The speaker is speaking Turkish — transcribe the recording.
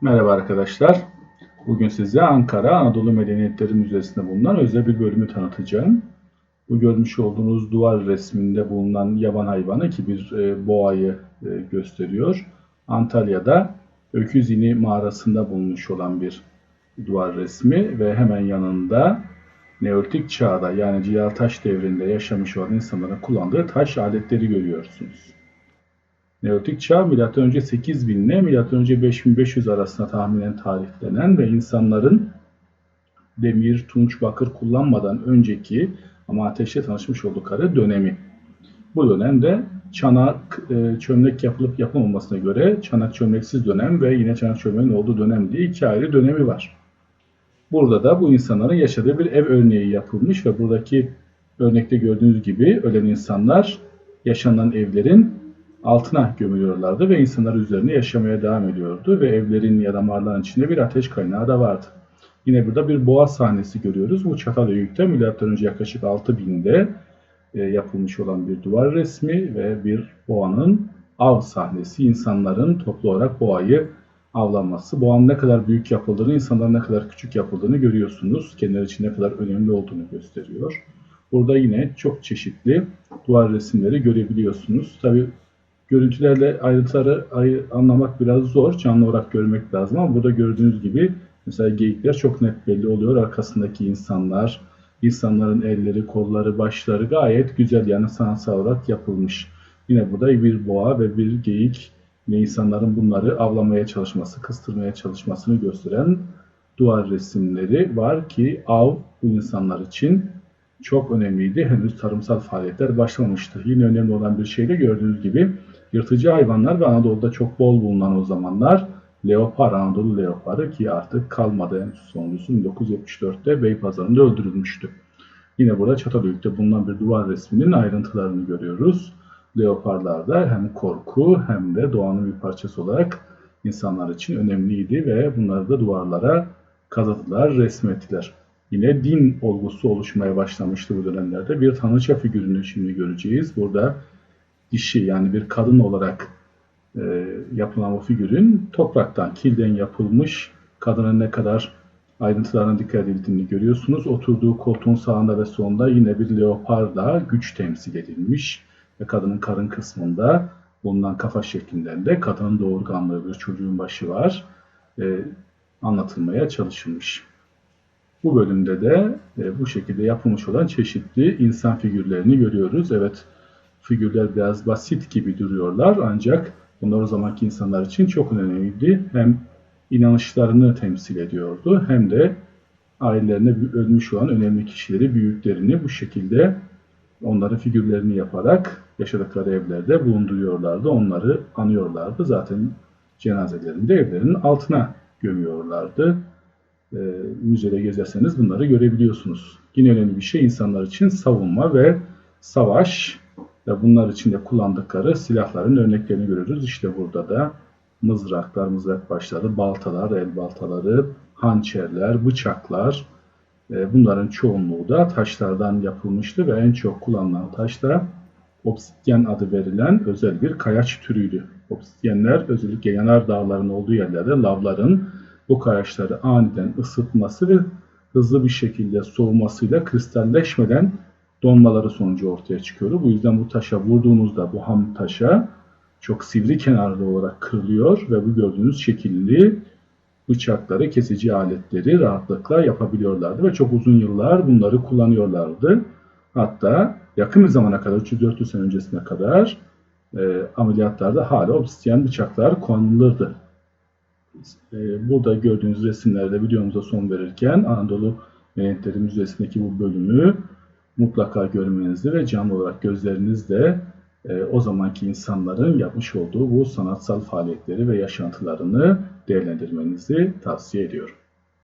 Merhaba arkadaşlar. Bugün size Ankara Anadolu Medeniyetleri Müzesi'nde bulunan özel bir bölümü tanıtacağım. Bu görmüş olduğunuz duvar resminde bulunan yaban hayvanı ki bir e, boğayı e, gösteriyor. Antalya'da Öküzini mağarasında bulunmuş olan bir duvar resmi ve hemen yanında Neolitik çağda yani Cihal Taş devrinde yaşamış olan insanların kullandığı taş aletleri görüyorsunuz. Neolitik çağ M.Ö. 8000 ile M.Ö. 5500 arasında tahminen tarihlenen ve insanların demir, tunç, bakır kullanmadan önceki ama ateşle tanışmış oldukları dönemi. Bu dönemde çanak, e, çömlek yapılıp yapılmamasına göre çanak çömleksiz dönem ve yine çanak çömleğin olduğu dönem diye iki ayrı dönemi var. Burada da bu insanların yaşadığı bir ev örneği yapılmış ve buradaki örnekte gördüğünüz gibi ölen insanlar yaşanan evlerin altına gömülüyorlardı ve insanlar üzerine yaşamaya devam ediyordu ve evlerin ya da mağaraların içinde bir ateş kaynağı da vardı. Yine burada bir boğa sahnesi görüyoruz. Bu Çatalhöyük'te M.Ö. yaklaşık 6000'de e, yapılmış olan bir duvar resmi ve bir boğanın av sahnesi. insanların toplu olarak boğayı avlanması. Boğanın ne kadar büyük yapıldığını, insanların ne kadar küçük yapıldığını görüyorsunuz. Kendileri için ne kadar önemli olduğunu gösteriyor. Burada yine çok çeşitli duvar resimleri görebiliyorsunuz. Tabi görüntülerle ayrıntıları ayı- anlamak biraz zor. Canlı olarak görmek lazım ama burada gördüğünüz gibi mesela geyikler çok net belli oluyor. Arkasındaki insanlar, insanların elleri, kolları, başları gayet güzel yani sanatsal olarak yapılmış. Yine burada bir boğa ve bir geyik ve insanların bunları avlamaya çalışması, kıstırmaya çalışmasını gösteren duvar resimleri var ki av bu insanlar için çok önemliydi. Henüz tarımsal faaliyetler başlamamıştı. Yine önemli olan bir şey de gördüğünüz gibi yırtıcı hayvanlar ve Anadolu'da çok bol bulunan o zamanlar leopar, Anadolu leoparı ki artık kalmadı en sonuncusu 1974'te Beypazarı'nda öldürülmüştü. Yine burada Çatalhöyük'te bulunan bir duvar resminin ayrıntılarını görüyoruz. Leoparlar hem korku hem de doğanın bir parçası olarak insanlar için önemliydi ve bunları da duvarlara kazıdılar, resmettiler. Yine din olgusu oluşmaya başlamıştı bu dönemlerde. Bir tanrıça figürünü şimdi göreceğiz. Burada dişi yani bir kadın olarak e, yapılan o figürün topraktan, kilden yapılmış kadının ne kadar ayrıntılarına dikkat edildiğini görüyorsunuz. Oturduğu koltuğun sağında ve solunda yine bir leoparla güç temsil edilmiş ve kadının karın kısmında bulunan kafa şeklinde de kadının doğurganlığı bir çocuğun başı var. E, anlatılmaya çalışılmış. Bu bölümde de e, bu şekilde yapılmış olan çeşitli insan figürlerini görüyoruz. Evet figürler biraz basit gibi duruyorlar ancak bunlar o zamanki insanlar için çok önemliydi. Hem inanışlarını temsil ediyordu hem de ailelerine ölmüş olan önemli kişileri, büyüklerini bu şekilde onların figürlerini yaparak yaşadıkları evlerde bulunduruyorlardı. Onları anıyorlardı. Zaten cenazelerini de evlerinin altına gömüyorlardı. E, müzede gezerseniz bunları görebiliyorsunuz. Yine önemli bir şey insanlar için savunma ve savaş ve bunlar için de kullandıkları silahların örneklerini görüyoruz. İşte burada da mızraklar, mızrak başları, baltalar, el baltaları, hançerler, bıçaklar. E, bunların çoğunluğu da taşlardan yapılmıştı ve en çok kullanılan taş da obsidyen adı verilen özel bir kayaç türüydü. Obsidyenler özellikle yanar dağların olduğu yerlerde lavların bu kayaçları aniden ısıtması ve hızlı bir şekilde soğumasıyla kristalleşmeden donmaları sonucu ortaya çıkıyordu. Bu yüzden bu taşa vurduğunuzda bu ham taşa çok sivri kenarlı olarak kırılıyor ve bu gördüğünüz şekilli bıçakları, kesici aletleri rahatlıkla yapabiliyorlardı ve çok uzun yıllar bunları kullanıyorlardı. Hatta yakın bir zamana kadar, 300-400 sene öncesine kadar e, ameliyatlarda hala obsidyen bıçaklar kullanılırdı. E, burada gördüğünüz resimlerde videomuza son verirken Anadolu Medeniyetleri Müzesi'ndeki bu bölümü mutlaka görmenizi ve canlı olarak gözlerinizle e, o zamanki insanların yapmış olduğu bu sanatsal faaliyetleri ve yaşantılarını değerlendirmenizi tavsiye ediyorum.